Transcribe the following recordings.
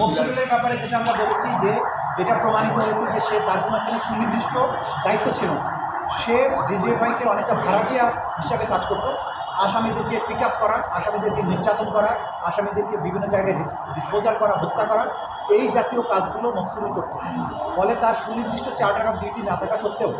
মকসুদুলের ব্যাপারে যেটা আমরা বলেছি যে, এটা প্রমাণিত হয়েছে যে সে তার কোনো একটা সুনির্দিষ্ট দায়িত্ব ছিল সে ডিজিএফআইকে অনেকটা ভাড়াটিয়া হিসাবে কাজ করতো। আসামিদেরকে পিক আপ করা, আসামিদেরকে নির্যাতন করা, আসামিদেরকে বিভিন্ন জায়গায় ডিসপোজাল করা, হত্যা করা, এই জাতীয় কাজগুলো মকসুদুল করতো। ফলে তার সুনির্দিষ্ট চার্টার অফ ডিউটি না থাকা সত্ত্বেও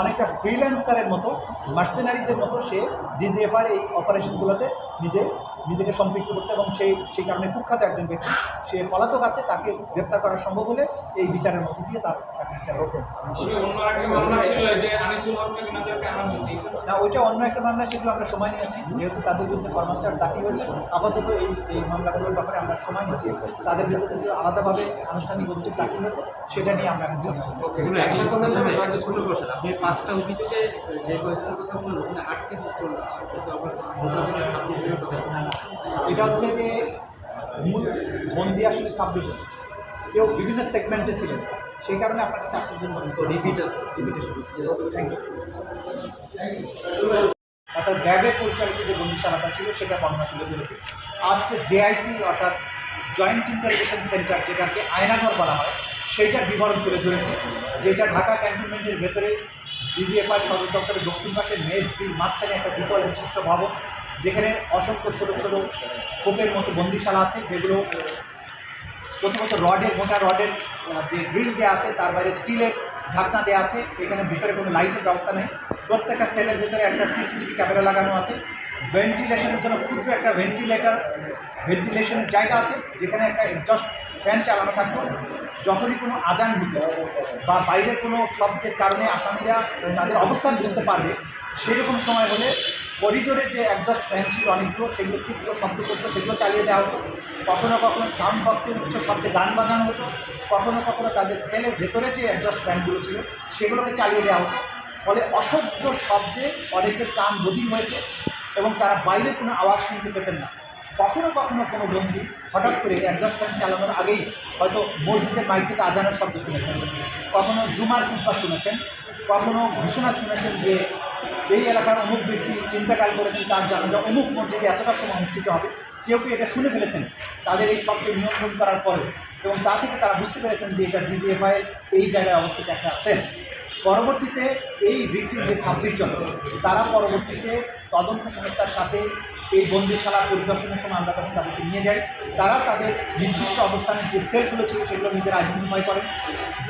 অনেকটা ফ্রিল্যান্সারের মতো মার্সিনারিজের মতো সে ডিজিএফআর এই অপারেশনগুলোতে নিজে, নিজেকে সম্পৃক্ত করতে এবং সেই সেই কারণে কুখ্যাত একজন ব্যক্তি, সে পলাতক আছে, তাকে গ্রেপ্তার করা সম্ভব হলে এই বিচারের মধ্যে দিয়ে তার তাকে বিচার করতে হবে। তবে অন্য একটা মামলা ছিল যে আনিসুল হক নাকি আনা হয়েছে? না ওইটা অন্য একটা মামলা সেগুলো আমরা সময় নিয়েছি। যেহেতু তাদের বিরুদ্ধে কর্মচার দাখিল হয়েছে আপাতত এই এই মামলাগুলোর ব্যাপারে আমরা সময় নিয়েছি। তাদের বিরুদ্ধে যে আলাদাভাবে আনুষ্ঠানিক অভিযোগ দাখিল হয়েছে সেটা নিয়ে আমরা এখন ছোট প্রশ্ন। আপনি পাঁচটা অভিযোগে যে কথা বললেন। এটা হচ্ছে যে মূল বন্দি আসলে ছাব্বিশ। কেউ বিভিন্ন সেগমেন্টে ছিলেন। সেই কারণে আপনার কাছে আপনার জন্য অর্থাৎ র্যাবের পরিচালিত যে বন্দিশালাটা ছিল, সেটা বর্ণনা তুলে ধরেছি। আজকে জেআইসি অর্থাৎ জয়েন্ট ইন্টারভিউশন সেন্টার যেটাকে আয়নাঘর বলা হয়, সেইটার বিবরণ তুলে ধরেছে, যেটা ঢাকা ক্যান্টনমেন্টের ভেতরে ডিজিএফআই সদর দপ্তরের দক্ষিণ পাশের মেজ বিল মাঝখানে একটা দ্বিতল বিশিষ্ট ভবন, যেখানে অসংখ্য ছোট ছোট খোপের মতো বন্দিশালা আছে, যেগুলো প্রথমত রডের, মোটা রডের যে গ্রিল দেওয়া আছে, তার বাইরে স্টিলের ঢাকনা দেওয়া আছে। এখানে ভিতরে কোনো লাইটের ব্যবস্থা নেই। প্রত্যেকটা সেলের ভিতরে একটা সিসিটিভি ক্যামেরা লাগানো আছে। ভেন্টিলেশনের জন্য ক্ষুদ্র একটা ভেন্টিলেটর, ভেন্টিলেশনের জায়গা আছে, যেখানে একটা এক্সস্ট ফ্যান চালানো থাকতো। যখনই কোনো আজান হতো বা বাইরের কোনো শব্দের কারণে আসামিরা তাদের অবস্থান বুঝতে পারবে, সেরকম সময় হলে করিডোরে যে অ্যাডজাস্ট ফ্যান ছিল অনেকগুলো, সেগুলো তীব্র শব্দ করতো, সেগুলো চালিয়ে দেওয়া হতো। কখনও কখনো সাউন্ড বক্সের উচ্চ শব্দে গান বাজানো হতো। কখনও কখনো তাদের সেলের ভেতরে যে অ্যাডজাস্ট ফ্যানগুলো ছিল, সেগুলোকে চালিয়ে দেওয়া হতো। ফলে অসহ্য শব্দে অনেকের কান বধির হয়েছে এবং তারা বাইরে কোনো আওয়াজ শুনতে পেতেন না। কখনো কখনো কোনো বন্ধু হঠাৎ করে অ্যাডজাস্ট ফ্যান চালানোর আগেই হয়তো মসজিদের মাইক থেকে আজানের শব্দ শুনেছেন। কখনো জুমার কুব্বা শুনেছেন। কখনো ঘোষণা শুনেছেন যে এই এলাকার অমুক ব্যক্তি ইন্তেকাল করেছেন তার জানাজা অমুক মসজিদে এতটা সময় অনুষ্ঠিত হবে, কেউ কেউ এটা শুনে ফেলেছেন? তাদের এই শব্দ নিয়ন্ত্রণ করার পরে এবং তা থেকে তারা বুঝতে পেরেছেন যে এটা ডিজিএফআই এই জায়গায় অবস্থিত একটা সেল পরবর্তীতে এই ভিক্টিম যে ছাব্বিশ জন, তারা পরবর্তীতে তদন্ত সংস্থার সাথে এই বন্দিশালা পরিদর্শনের সময় আমরা তখন তাদেরকে নিয়ে যাই। তারা তাদের নির্দিষ্ট অবস্থানের যে সেলগুলো ছিল, সেগুলো নিজেরা আইডেন্টিফাই করেন।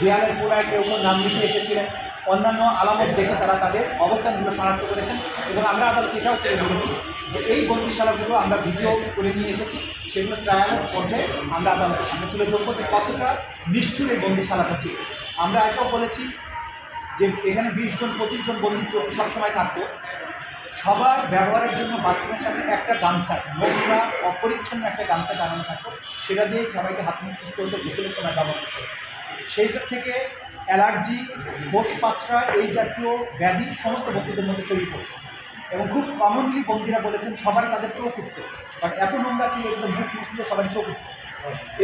দেয়ালের কেউ কেউ নাম লিখে এসেছিলেন। অন্যান্য আলামত দেখে তারা তাদের অবস্থানগুলো শনাক্ত করেছেন এবং আমরা আদালতে এটাও তুলে ধরেছি যে এই বন্দিশালাগুলো আমরা ভিডিও করে নিয়ে এসেছি, সেগুলো ট্রায়ালের পর্যায়ে আমরা আদালতের সামনে তুলে ধরবো যে কতটা নিষ্ঠুর এই বন্দিশালাটা ছিল। আমরা এটাও বলেছি যে এখানে বিশ জন, পঁচিশ জন বন্দি সবসময় থাকতো। সবার ব্যবহারের জন্য বাথরুমের সামনে একটা গামছা, নোংরা, অপরিচ্ছন্ন একটা গামছা টানানো থাকতো। সেটা দিয়ে সবাইকে হাত মুখ সুস্থ হতে গোসলের সময় ব্যবহার করতে। সেইটার থেকে অ্যালার্জি, কোষ পাঁচরা এই জাতীয় ব্যাধি সমস্ত বন্ধুদের মধ্যে ছড়িয়ে পড়তো এবং খুব কমনলি বন্ধুরা বলেছেন সবার তাদের চোখ উঠতো। কারণ এত নোংরা ছিল এগুলো মুখ মুছলে সবারই চোখ উঠতো।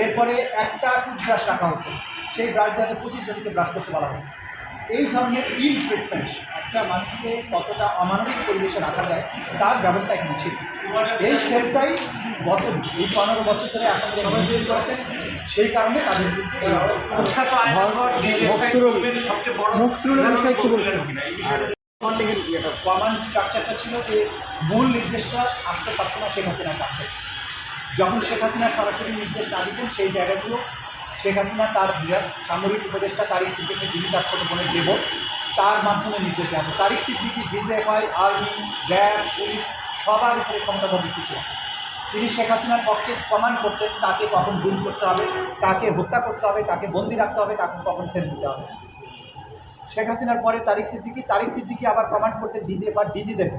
এরপরে একটা টুথব্রাশ রাখা হতো। সেই ব্রাশ দিয়ে পঁচিশ জনকে ব্রাশ করতে বলা হতো এই ধরনের ইল ট্রিটমেন্ট একটা মানুষকে কতটা অমানবিক পরিবেশে রাখা যায়, তার ব্যবস্থা এখানে ছিল। এই সেলটাই গত এই পনেরো বছর ধরে আসামিরা করেছেন। সেই কারণে তাদের স্ট্রাকচারটা ছিল যে মূল নির্দেশটা আসতো সবসময় শেখ হাসিনার কাছ থেকে। যখন শেখ হাসিনা সরাসরি নির্দেশ না দিতেন সেই জায়গাগুলো শেখ হাসিনা তার সামরিক উপদেষ্টা তারিক সিদ্দিকি যিনি তার ছোট বোনের দেব তার মাধ্যমে নির্দেশ দেওয়া হতো। Tariq Siddiqui DGFI army RAB police সবার উপরে ক্ষমতাধর ব্যক্তি ছিলেন। তিনি শেখ হাসিনার পক্ষে কমান্ড করতেন কাকে কখন গুম করতে হবে, কাকে হত্যা করতে হবে, কাকে বন্দি রাখতে হবে, কাকে কখন ছেড়ে দিতে হবে। শেখ হাসিনার পরে তারিক সিদ্দিকি তারিক সিদ্দিকি আবার কমান্ড করতেন ডিজিএফ আর ডিজিদের।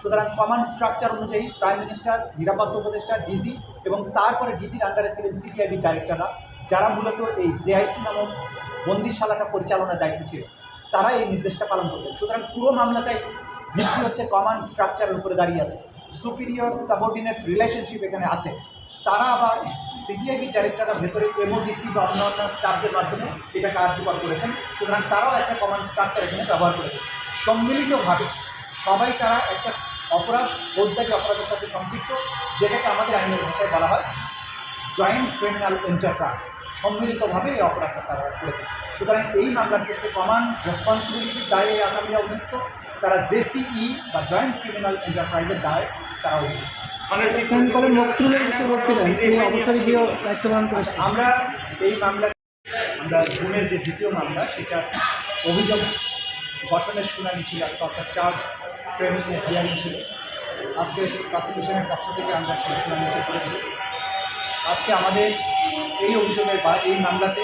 সুতরাং কমান্ড স্ট্রাকচার অনুযায়ী প্রাইম মিনিস্টার নিরাপত্তা উপদেষ্টা, ডিজি এবং তারপরে ডিজির আন্ডারে ছিলেন সিটিআইবি ডাইরেক্টররা যারা মূলত এই জেআইসি নামক বন্দিশালাটা পরিচালনার দায়িত্ব ছিল তারা এই নির্দেশটা পালন করতেন। সুতরাং পুরো মামলাটাই ভিত্তি হচ্ছে কমান্ড স্ট্রাকচারের উপরে দাঁড়িয়ে আছে। সুপিরিয়র সাবঅর্ডিনেট রিলেশনশিপ এখানে আছে। তারা আবার সিটিআইবি ডাইরেক্টররা ভেতরে এমওডিসি বা অন্যান্য স্টাফদের মাধ্যমে এটা কার্যকর করেছেন। সুতরাং তারাও একটা কমান্ড স্ট্রাকচার এখানে ব্যবহার করেছে। সম্মিলিতভাবে সবাই তারা একটা অপরাধ ফৌজদারি অপরাধের সাথে সম্পৃক্ত, যেটাকে আমাদের আইনের ভাষায় বলা হয় জয়েন্ট ক্রিমিনাল এন্টারপ্রাইজ সম্মিলিতভাবে এই অপরাধটা তারা করেছে। সুতরাং এই মামলার ক্ষেত্রে কমান রেসপন্সিবিলিটির দায়ে আসামিরা অভিযুক্ত তারা জেসিই বা জয়েন্ট ক্রিমিনাল এন্টারপ্রাইজের দায় তারা অভিযুক্ত। মানে আমরা এই মামলা আমরা গুমের যে দ্বিতীয় মামলা সেটা অভিযোগ গঠনের শুনানি ছিল আজকে অর্থাৎ চার্জ ফ্রেমিংয়ের হিয়ারিং ছিল। আজকে প্রসিকিউশনের পক্ষ থেকে আমরা সেই শুনানিতে করেছি আজকে আমাদের এই অভিযোগের বা এই মামলাতে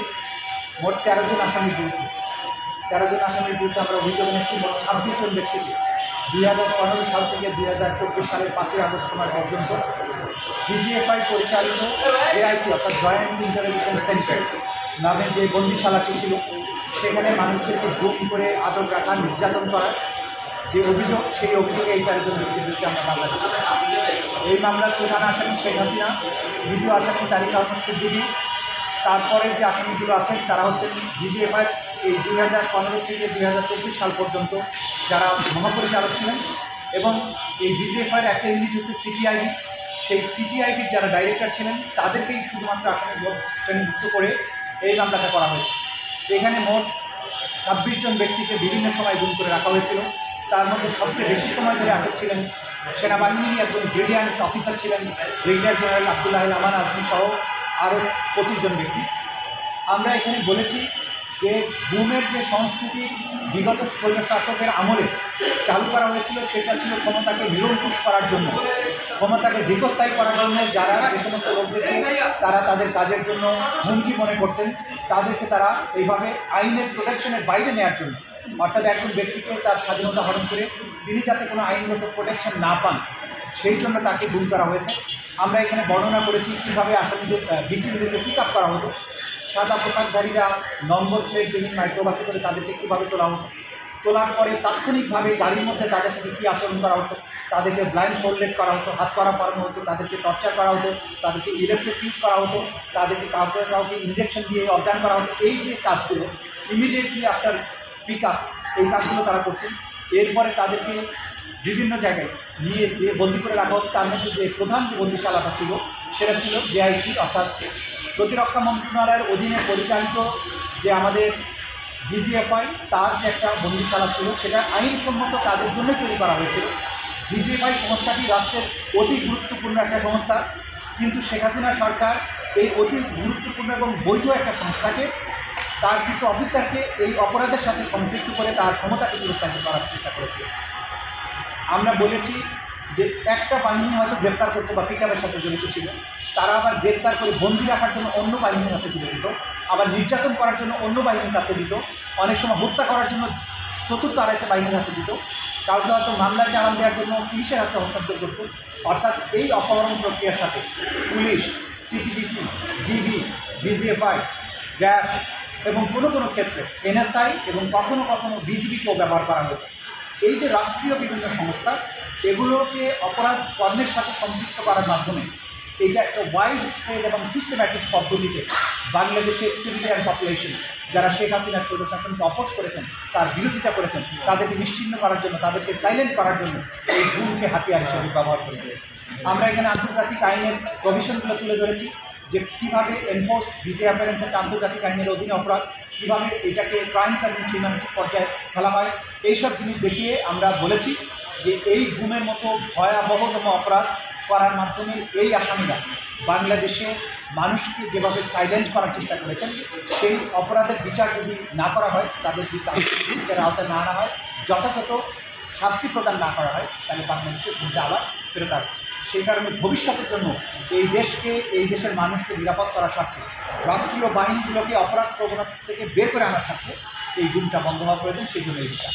মোট তেরো জন আসামি বিরুদ্ধে তেরো জন আসামির বিরুদ্ধে আমরা অভিযোগ এনেছি, মোট ছাব্বিশ জন ব্যক্তিকে দুই হাজার পনেরো সাল থেকে দুই হাজার চব্বিশ সালের পাঁচই আগস্ট সময় পর্যন্ত ডিজিএফআই পরিচালিত এআইসি, অর্থাৎ জয়েন্ট ইন্টারভিশন সেন্টার নামে যে বন্দিশালাটি ছিল, সেখানে মানুষদেরকে গুম করে আটক রাখা, নির্যাতন করা যে অভিযোগ, সেই অভিযোগে এই তেরো জন ব্যক্তির বিরুদ্ধে আমরা মামলা। এই মামলার প্রধান আসামি শেখ হাসিনা, দ্বিতীয় আসামি তারিক আহমদ সিদ্দিকী তারপরে যে আসামিগুলো আছেন, তারা হচ্ছেন ডিজিএফআই এই দুই হাজার পনেরো থেকে দুই হাজার চব্বিশ সাল পর্যন্ত যারা মহাপরিচালক ছিলেন এবং এই ডিজিএফআইয়ের একটা ইউনিট হচ্ছে সিটিআইবি। সেই সিটিআইবির যারা ডাইরেক্টর ছিলেন, তাদেরকেই শুধুমাত্র আসামি শ্রেণীভুক্ত করে এই মামলাটা করা হয়েছে। এখানে মোট ছাব্বিশ জন ব্যক্তিকে বিভিন্ন সময় গুম করে রাখা হয়েছিল। তার মধ্যে সবচেয়ে বেশি সময় ধরে আটক ছিলেন সেনাবাহিনীর একজন ব্রিলিয়ান্ট অফিসার ছিলেন ব্রিগেডিয়ার জেনারেল আবদুল্লাহ আমান আজমি সহ আরও পঁচিশ জন ব্যক্তি। আমরা এখানে বলেছি যে গুমের যে সংস্কৃতি বিগত স্বৈর শাসকের আমলে চালু করা হয়েছিল, সেটা ছিল ক্ষমতাকে নিরঙ্কুশ করার জন্য, ক্ষমতাকে দীর্ঘস্থায়ী করার জন্য যারা যে সমস্ত লোকদেরকে তারা তাদের কাজের জন্য হুমকি মনে করতেন, তাদেরকে তারা এইভাবে আইনের প্রোটেকশনের বাইরে নেওয়ার জন্য, অর্থাৎ একজন ব্যক্তিকে তার স্বাধীনতা হরণ করে তিনি যাতে কোনো আইনগত প্রোটেকশন না পান, সেই জন্য তাকে গুম করা হয়েছে। আমরা এখানে বর্ণনা করেছি কীভাবে আসামিদের ভিক্টিমদেরকে পিক আপ করা হতো। সাদা পোশাকধারীরা নম্বর প্লেট বিভিন্ন মাইক্রোবাসে করে তাদেরকে কীভাবে তোলা হতো তোলার পরে তাৎক্ষণিকভাবে গাড়ির মধ্যে তাদের সাথে কী আচরণ করা হতো, তাদেরকে ব্লাইন্ড ফোল্ডেড করা হতো, হাত করা পরানো হতো, তাদেরকে টর্চার করা হতো, তাদেরকে ইলেকট্রিকিউট করা হতো, তাদেরকে কাউকে কাউকে ইঞ্জেকশন দিয়ে অজ্ঞান করা হতো, এই যে কাজগুলো ইমিডিয়েটলি আফটার পিক আপ এই কাজগুলো তারা করতেন। এরপরে তাদেরকে বিভিন্ন জায়গায় নিয়ে বন্দি করে রাখা হতো তার মধ্যে যে প্রধান যে বন্দিশালাটা ছিল সেটা ছিল জেআইসি অর্থাৎ প্রতিরক্ষা মন্ত্রণালয়ের অধীনে পরিচালিত যে আমাদের ডিজিএফআই তার যে একটা বন্দিশালা ছিল, সেটা আইনসম্মত কাজের জন্য তৈরি করা হয়েছিল। ডিজিএফআই সংস্থাটি রাষ্ট্রের অতি গুরুত্বপূর্ণ একটা সংস্থা, কিন্তু শেখ হাসিনা সরকার এই অতি গুরুত্বপূর্ণ এবং বৈধ একটা সংস্থাকে, তার কিছু অফিসারকে এই অপরাধের সাথে সম্পৃক্ত করে তার ক্ষমতাকে চিরস্থায়িত করার চেষ্টা করেছিল। আমরা বলেছি যে একটা বাহিনী হয়তো গ্রেপ্তার করতো বা পিকআপের সাথে জড়িত ছিল, তারা আবার গ্রেপ্তার করে বন্দি রাখার জন্য অন্য বাহিনীর হাতে তুলে দিত, আবার নির্যাতন করার জন্য অন্য বাহিনীর কাছে দিত, অনেক সময় হত্যা করার জন্য চতুর্থ আরেকটা বাহিনীর হাতে দিত। কাউকে হয়তো মামলা চালান দেওয়ার জন্য পুলিশের হাতে হস্তান্তর করতো, অর্থাৎ এই অপহরণ প্রক্রিয়ার সাথে police CTDC DB DGFI RAB এবং কোনো কোনো ক্ষেত্রে এনএসআই এবং কখনো কখনো বিজিবিকেও ব্যবহার করা হয়েছে। এই যে রাষ্ট্রীয় বিভিন্ন সংস্থা এগুলোকে অপরাধ কর্মের সাথে সম্পৃক্ত করার মাধ্যমে এটা একটা ওয়াইড স্প্রেড এবং সিস্টেম্যাটিক পদ্ধতিতে বাংলাদেশের সিভিলিয়ান পপুলেশন যারা শেখ হাসিনার স্বৈরশাসনকে অপোজ করেছেন, তার বিরোধিতা করেছেন, তাদেরকে নিশ্চিন্ন করার জন্য, তাদেরকে সাইলেন্ট করার জন্য এই ভুলকে হাতিয়ার হিসেবে ব্যবহার করে আমরা এখানে আন্তর্জাতিক আইনের প্রভিশনগুলো তুলে ধরেছি যে কীভাবে এনফোর্স ডিসি অ্যাপারেন্স একটা আন্তর্জাতিক আইনের অধীনে অপরাধ, কীভাবে এটাকে ক্রাইমস অ্যাগেন্স্ট হিউম্যানিটি পর্যায়ে ফেলা হয়, এইসব জিনিস দেখিয়ে আমরা বলেছি। যে এই গুমের মতো ভয়াবহতম অপরাধ করার মাধ্যমে এই আসামিরা বাংলাদেশে মানুষকে যেভাবে সাইলেন্ট করার চেষ্টা করেছেন, সেই অপরাধের বিচার যদি না করা হয়, তাদের যদি বিচারের আওতায় না আনা হয়, যথাযথ শাস্তি প্রদান না করা হয়, তাহলে বাংলাদেশের ভূমিকা আবার ফেরত আসবে। সেই কারণে ভবিষ্যতের জন্য এই দেশকে, এই দেশের মানুষকে নিরাপদ করার স্বার্থে রাষ্ট্রীয় বাহিনীগুলোকে অপরাধ প্রবণতা থেকে বের করে আনার স্বার্থে এই গুণটা বন্ধ হওয়া প্রয়োজন সেই জন্য এই বিচার।